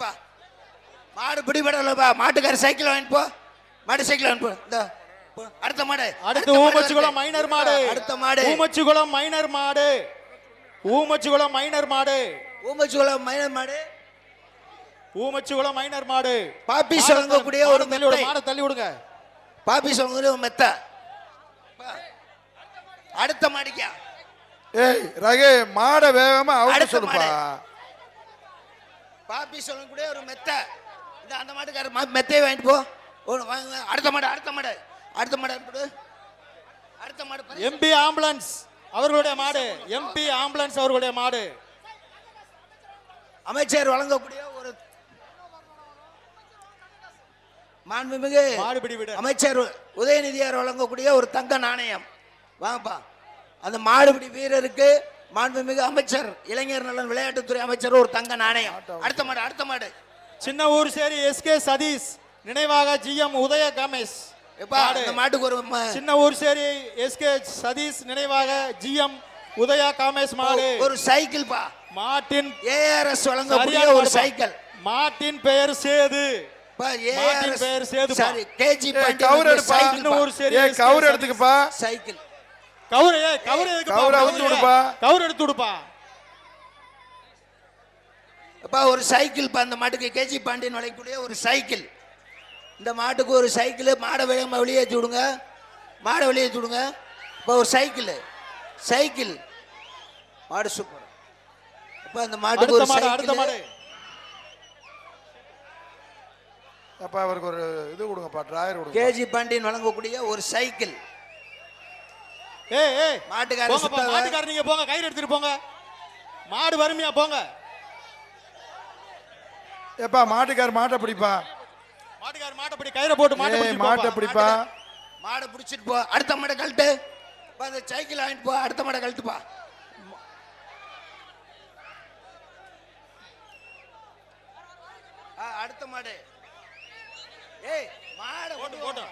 போப்பா மாடு பிடிபடலப்பா மாட்டுக்கார சைக்கிள் வாங்கிட்டு போ. மாட்டு சைக்கிள் வாங்கிட்டு போ. இந்த போ. அடுத்த மாடு. அடுத்து மாடு ஊமச்சிகுளம். மைனர் மாடு. அடுத்த மாடு. ஊமச்சிகுளம் மைனர் மாடு. ஊமச்சிகுளம் மைனர் மாடு. ஊமச்சிகுளம் மைனர் மாடு. ஊமச்சிகுளம் மைனர் மாடு. பாப்பி சொல்லக்கூடிய ஒரு தள்ளி விடு, மெத்தை. மாடை தள்ளி விடுங்க பாப்பி சொல்லக்கூடிய ஒரு மெத்த. அடுத்த மாடிக்கா. ஏய் ரகு மாடை வேகமா அடுத்த சொல்லுப்பா. பாப்பி சொல்லக்கூடிய ஒரு மெத்த. இந்த அந்த மாட்டுக்கார மெத்தையை வாங்கிட்டு போ. அடுத்த மாடு அடுத்த மாடு. அடுத்த மாடு அடுத்த மாடு எம்பி ஆம்புலன்ஸ் அவர்களுடைய மாடு. எம்பி ஆம்புலன்ஸ் அவர்களுடைய மாடு. அமைச்சர் வழங்கக்கூடிய ஒரு மாண்புமிகு மாடுபிடி விட. அமைச்சர் உதயநிதியார் வழங்கக்கூடிய ஒரு தங்க நாணயம். வாங்கப்பா. அந்த மாடுபிடி வீரருக்கு மாண்புமிகு அமைச்சர் இளைஞர் நலன் விளையாட்டுத்துறை அமைச்சர் ஒரு தங்க நாணயம். அடுத்த மாடு அடுத்த மாடு. சின்ன ஊர் சேரி எஸ்கே சதீஷ் நினைவாக ஜிஎம் உதய கமேஷ். அந்த மாட்டுக்கு ஒரு சின்ன ஊர் சேரி எஸ்கே சதீஷ் நினைவாக ஜிஎம் உதயா காமேஷ் மாடு. ஒரு சைக்கிள் பா. மாட்டின் ஏஆர்எஸ் வழங்கக்கூடிய ஒரு. சைக்கிள். மாட்டின் பெயர் சேது. பா மாட்டின் ஏஆர்எஸ் பெயர் சேதுப்பா. சாரி கேஜி கவுர் எடுப்பா. சைக்கிள். கவுரு ஏய், கவுரு எதுக்குப்பா? கவுரை அவுத்து விடுப்பா. கவுரு எடுத்து விடுப்பா. அப்பா ஒரு சைக்கிள் பா அந்த மாட்டுக்கு கேஜி பாண்டியன் வளைக்கக்கூடிய ஒரு சைக்கிள். இந்த மாட்டுக்கு ஒரு சைக்கிள் மாடை வேகமாக வெளியேற்றி விடுங்க. மாடை வெளியேற்றி விடுங்க. இப்போ ஒரு சைக்கிள். சைக்கிள். மாடு சூப்பர். அப்போ அந்த மாட்டுக்கு ஒரு சைக்கிள். மாடு. அப்பா அவருக்கு ஒரு இது கொடுங்கப்பா டிராயர் கொடுங்க கேஜி பாண்டியன் வழங்கக்கூடிய ஒரு சைக்கிள். ஏய் ஏய் மாட்டுக்கார போங்கப்பா சுத்தாத. மாட்டுக்காரர் நீங்க போங்க கயிறு எடுத்துட்டு போங்க. மாடு வறுமையா போங்க. ஏப்பா மாட்டுக்கார் மாட்டை பிடிப்பா? மாட்டுக்காரர் மாட்டை பிடி கயிறை போட்டு மாட்டை பிடிச்சு மாட்டை. பிடிப்பா? மாடை பிடிச்சிட்டு போ அடுத்த மாடை கழட்டு. அந்த சைக்கிள் வாங்கிட்டு போ அடுத்த மாடை கழட்டுப்பா அடுத்த மாடு. ஏய் மாடை போட்டு கொண்டு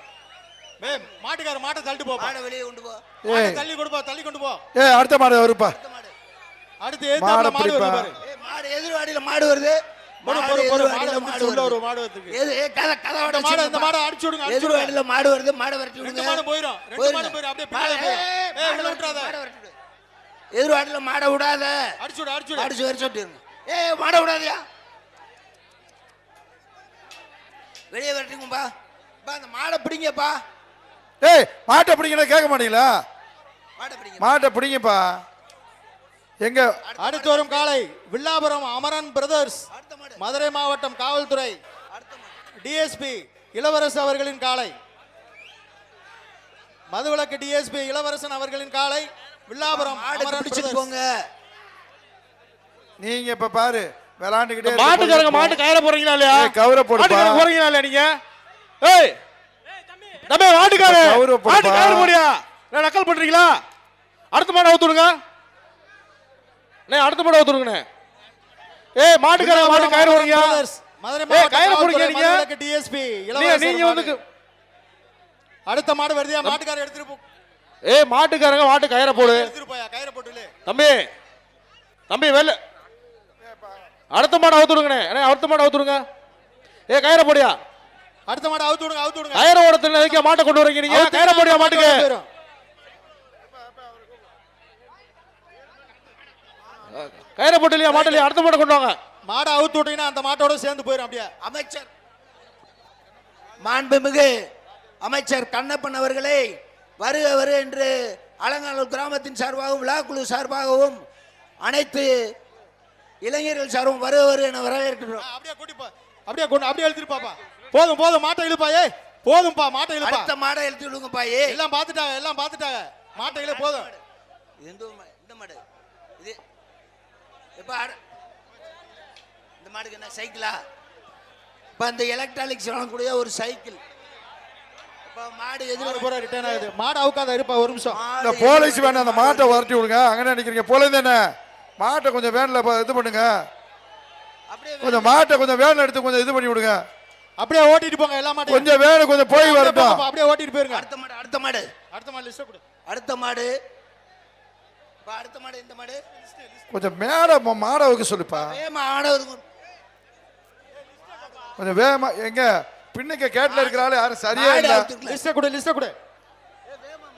போ ஏய் மாட்டுக்காரர் மாட்டை தள்ளிட்டு போப்பா மாடை வெளியே கொண்டு போ. மாட்டை தள்ளி கொண்டு போ தள்ளி கொண்டு போ. ஏய் அடுத்த மாடு வருப்பா. அடுத்த மாடு. அடுத்து ஏத்தாப்புல மாடை மாடு வருது. பாரு. ஏய் மாடு எதிர்வாடியில மாடு வருது. போடு, மாடு போடு, போடு. எதிர்வாடியில மாடை மாடு உள்ள ஒரு வருது. மாடு வருதுக்கு. எது ஏய் கதை கதவோட இந்த மாடை இந்த மாடை அடிச்சு விடுங்க அடிச்சு விடுங்க. எதிர்வாடியில மாடு வருது மாடை விரட்டி ரெண்டு விடுங்க. மாடு போயிரும் ரெண்டு. மாடு போயிரும் அப்படியே பின்னாடி போயிரும். மாடை உள்ள விரட்டி விட்டுறாத. விடு, மாடை விரட்டி விடு. எதிர்வாடியில மாடை விடாத. அடிச்சு விடு அடிச்சு விடு. அடிச்சு வர சொல்லிருங்க ஏய் மாடை விடாதயா. வெளியே விரட்டுங்கப்பா பா அந்த மாடை பிடிங்கப்பா. ஏய் மாட்டை பிடிங்கன்னு கேட்க மாட்டீங்களா? மாட்டை பிடிங்கப்பா. எங்க அடுத்து வரும் காலை வில்லாபுரம் அமரன் பிரதர்ஸ் மதுரை மாவட்டம் காவல்துறை டிஎஸ்பி இளவரசு அவர்களின் காலை. மதுவிலக்கு டிஎஸ்பி இளவரசன் அவர்களின் காலை வில்லாபுரம். போங்க. நீங்க இப்ப பாரு விளாண்டுக்கிட்டே இருக்க மாட்டுக்காரங்க மாட்டு கயிற போறீங்களா இல்லையா? கவுரை போறீங்களா இல்லையா நீங்க? ஏய் தம்பி மாட்டுக்காரு. மாட்டு கயிறு போடியா நான் நக்கல் பண்றீங்களா? அடுத்த மாடு அவுத்துடுங்க அண்ணே அடுத்த மாடு அவுத்துடுங்கண்ணே ஏய் மாட்டுக்காரங்க மாட்டு கயிறு brothers. மதுரை கயிறு. மதுவிலக்கு டிஎஸ்பி நீங்க. வந்து அடுத்த மாடு வருதியா மாட்டுக்காரர் எடுத்துட்டு போ. ஏய் மாட்டுக்காரங்க மாட்டு கயிறை போடு. எடுத்துட்டு போயா கயிறை போட்டுல தம்பி தம்பி வெளில அடுத்த மாடு அவுத்துடுங்கண்ணே அண்ணே அடுத்த மாடு அவுத்துடுங்க ஏய் கயிறை போடியா? அடுத்த மாடு அவுத்து விடுங்க அவுத்து விடுங்க. கயிறை ஓடத்துல எதுக்கு மாட்டை கொண்டு வரீங்க நீங்க. கயிறை போடியா மாட்டுக்கு. கயிறை போட்டு இல்லையா மாட்டு இல்லையா? அடுத்த மாட்டை கொண்டு வாங்க. மாடை அவுத்து விட்டீங்கன்னா அந்த மாட்டோட சேர்ந்து போயிடும் அப்படியே. அமைச்சர். மாண்புமிகு அமைச்சர் கண்ணப்பன் அவர்களே வருக வரு என்று அலங்காநல்லூர் கிராமத்தின் சார்பாகவும் விழாக்குழு சார்பாகவும் அனைத்து இளைஞர்கள் சார்பும் வருக வரு என வரவேற்கிறோம் அப்படியே கூட்டி போ. அப்படியே கொண்டு அப்படியே எழுதிட்டு பாப்பா. போதும் போதும் மாட்டை இழுப்பா ஏய். போதும்பா மாட்டை இழுப்பா. அடுத்த மாடை எழுத்து விடுங்கப்பா ஏ எல்லாம் பார்த்துட்டாங்க எல்லாம் பார்த்துட்டாங்க. மாட்டை இழு போதும். மா- இந்த மாடு. இது. எப்ப இந்த மாடுக்கு என்ன சைக்கிளா? இப்ப அந்த எலக்ட்ரானிக்ஸ் வழங்கக்கூடிய ஒரு சைக்கிள். இப்ப மாடு எதிர பூரா ரிட்டர்ன் ஆகுது. மாடு அவுக்காத இருப்பா ஒரு நிமிஷம். இந்த போலீஸ் வேணும் அந்த மாட்டை வரட்டி விடுங்க. அங்கே நினைக்கிறீங்க போலீஸ் தானே மாட்டை கொஞ்சம் வேன்ல இது பண்ணுங்க. அப்படியே கொஞ்சம் மாட்டை கொஞ்சம் வேன்ல எடுத்து கொஞ்சம் இது பண்ணி விடுங்க. அப்படியே ஓட்டிட்டு போங்க எல்லா மாட்டையும். கொஞ்சம் வேனு கொஞ்சம் போய் வரட்டும் அப்படியே ஓட்டிட்டு போயிருங்க. அடுத்த மாடு அடுத்த மாடு. அடுத்த மாடு லிஸ்ட் கொடு. அடுத்த மாடு. இப்ப அடுத்த மாடு இந்த மாடு. கொஞ்சம் மேடை ம- மாடை வைக்க சொல்லுப்பா வேமா ஆனவருக்கு கொஞ்சம் வேகமா எங்க? பின்னுக்கு கேட்ல இருக்கிறாள் யாரும் சரியா இல்ல. லிஸ்ட கொடு லிஸ்ட கொடு. ஏய், வேகமா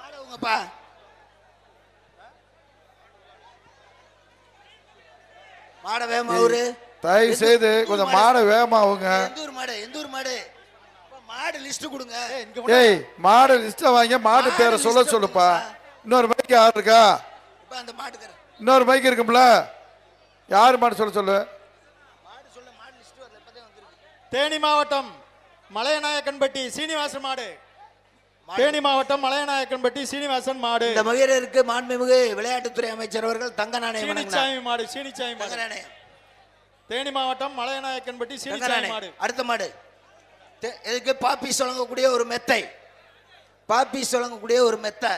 மாடு வேகமா அவரு. தயவு செய்து கொஞ்சம் மாடை வேகமா அவங்க எந்த ஊர் மாடு எந்த ஊர் மாடு அப்பா, மாடு லிஸ்ட் கொடுங்க. ஏய் மாடு லிஸ்ட வாங்க மாடு மாடு பேரை சொல்ல சொல்லுப்பா. இன்னொரு மைக்கு யார் இருக்கா? இப்ப அந்த மாட்டுக்கார இன்னொரு மைக் இருக்கும்ல. யார் மாடு சொல்ல சொல்லு? மாடு மாடு தேனி மாவட்டம் மலையநாயக்கன்பட்டி சீனிவாசன் மாடு. தேனி மாவட்டம் மலையநாயக்கன்பட்டி சீனிவாசன் மாடு. இந்த மகிழருக்கு மாண்புமிகு விளையாட்டுத்துறை அமைச்சர் அவர்கள் தங்க நாணயம் சீனிச்சாமி மாடு சீனிச்சாமி தங்க மாடு தேனி மாவட்டம் மலையநாயக்கன்பட்டி சீனிச்சாமி மாடு. அடுத்த மாடு. இதுக்கு பாப்பீஸ் வழங்கக்கூடிய ஒரு மெத்தை? பாப்பீஸ் வழங்கக்கூடிய ஒரு மெத்தை.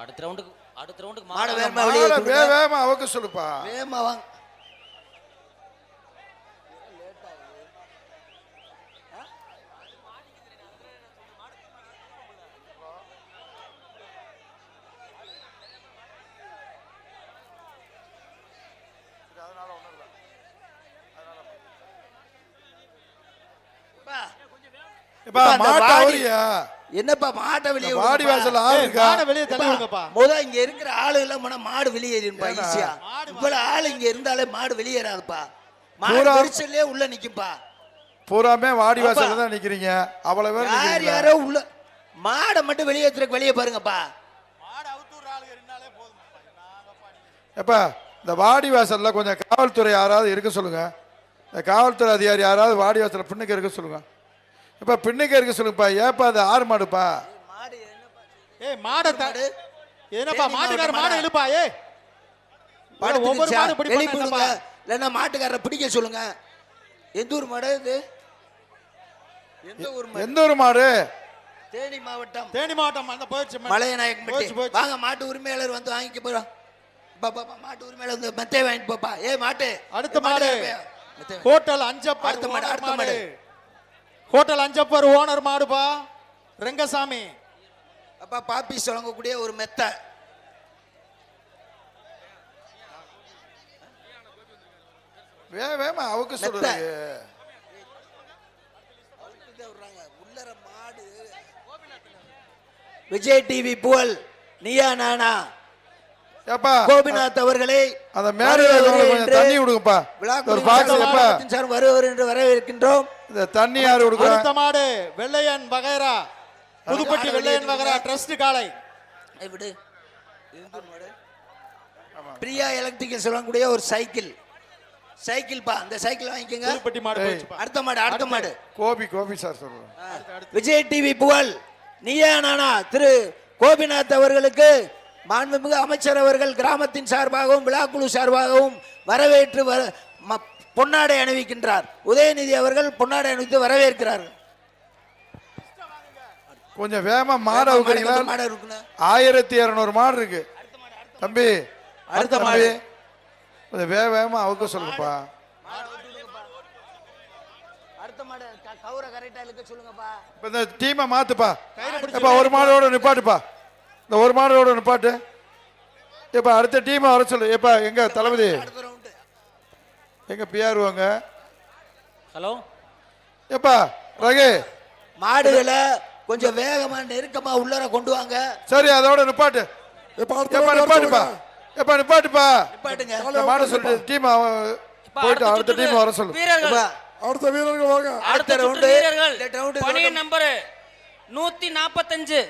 அடுத்த ரவுண்டுக்கு அடுத்த ரவுண்டுக்கு மாடு வேகமா வெளியே வேகமா அவங்க சொல்லுப்பா. வேகமா வாங்க. என்னப்பா மாட்டை வெளியே வாடி விடுங்கப்பா. வாசல் மாடை வெளியே தள்ளி விடுங்கப்பா முத இங்க இருக்கிற ஆளு எல்லாம் போனா மாடு ஏன்னா? ஈஸியா. இவ்வளவு ஆளு இங்க இருந்தாலே மாடு வெளியேறாதுப்பா மாடு பெருசல்லே உள்ள நிக்கும்பா. பூராமே வாடி. வாசல்ல தான் நிக்கிறீங்க. அவ்வளவு பேர் யார் யாரோ உள்ள மாடை மட்டும் வெளியேற்றுறதுக்கு வெளியே பாருங்கப்பா. மாடு அவுத்தூர் ஆளுங்க இருந்தாலே போதும் எப்ப இந்த வாடி வாசல்ல கொஞ்சம் காவல்துறை யாராவது இருக்க சொல்லுங்க. இந்த காவல்துறை அதிகாரி யாராவது வாடி வாசல்ல பின்னுக்கு இருக்க சொல்லுங்க. இப்ப பின்னுக்கு இருக்க சொல்லுங்கப்பா ஏப்பா அது ஆறு மாடுப்பா? மாடு என்னப்பா ஏய் மாடை த- மாடு? என்னப்பா தேனி மாட்டுக்கார மாவட்டம் மாடு மாடா? இழுப்பா ஏய் ஒவ்வொரு படுத்துக்கிச்சா? மாடு இப்படி இல்லைன்னா மாட்டுக்காரரை பிடிக்க சொல்லுங்க. எந்த ஊர் மாடு இது எந்த ஊர் மாடு? எந்த ஒரு மாடு? தேனி மாவட்டம். தேனி மாவட்டம் அந்த போயிடுச்சு மே- மலையநாயக்கம்பட்டி போச்சு, போச்சு. வாங்க மாட்டு உரிமையாளர் வந்து வாங்கிக்க போறோம் பாப்பா மாட்டு உரிமையாளர் வந்து மெத்தை வாங்கிட்டு போப்பா. ஏய் மாட்டு. அடுத்த மாடு. ஹோட்டல் அஞ்சப்பர் அடுத்த மாடு, அடுத்த மாடு. ஹோட்டல் அஞ்சப்பர் ஓனர் மாடுப்பா. ரெங்கசாமி. அப்பா பாப்பீஸ் வழங்கக்கூடிய ஒரு மெத்தை. வே வேமா மெத்த. சொல்றது. உள்ளர மாடு விஜய் டிவி புகழ் நீயா நானா? கோபிநாத் அவர்களை அந்த மேடையில கொஞ்சம் தண்ணி விழாக்குழு ஒரு பாக்ஸ் எப்பா சார்பாக வருவர் என்று வரவேற்கின்றோம். இந்த தண்ணி யாரு கொடுக்குறா? மாடு வெள்ளையன் வகைரா. புதுப்பட்டி வெள்ளையன் வகைரா ட்ரஸ்ட் காலை. விடு. பிரியா எலக்ட்ரிக்கல் சொல்லக்கூடிய ஒரு சைக்கிள். சைக்கிள் பா அந்த சைக்கிள் வாங்கிக்கோங்க. புதுப்பட்டி மாடு. அடுத்த மாடு அடுத்த மாடு. கோபி கோபி சார் சொல்றேன் விஜய் டிவி புகழ். நீயா நானா திரு கோபிநாத் அவர்களுக்கு மாண்புமிகு அமைச்சர் அவர்கள் கிராமத்தின் சார்பாகவும் விழாக்குழு சார்பாகவும் வரவேற்று வர ம- பொன்னாடை அணிவிக்கின்றார். உதயநிதி அவர்கள் பொன்னாடை அணிவித்து வரவேற்கிறார்கள் கொஞ்சம் வேகமா மாடு மாடு இருக்கணும் ஆயிரத்தி இரநூறு மாடு இருக்கு. தம்பி அடுத்த மாடு. கொஞ்சம் வேக வேகமா அவுக்க சொல்லுப்பா அடுத்த மாடு க- கவுரை கரெக்டா இழுக்க சொல்லுங்கப்பா. இப்ப இந்த டீமை மாத்துப்பா. ஒரு மாடோட நிப்பாட்டுப்பா. இந்த ஒரு மாடோட நிப்பாட்டு எப்பா அடுத்த டீமை வர சொல்லு. எப்பா எங்க தளபதி? அடுத்த ரவுண்டு எங்க பிஆர் வாங்க ஹலோ? எப்பா ரகு? மாடுகளை கொஞ்சம் வேகமா நெருக்கமா உள்ளர கொண்டு வாங்க. சரி அதோட நிப்பாட்டு எப்பா நிப்பாட்டுப்பா. எப்பா நிப்பாட்டுப்பா. நிப்பாட்டுங்க. இந்த மாடை சொல்லிட்டு டீம் போயிட்டு அடுத்த டீம் வர சொல்லு. அடுத்த வீரர்கள் வாங்க. அடுத்த ரவுண்டு வீரர்கள். பணியின் நம்பர் நூத்தி நாற்பத்தஞ்சு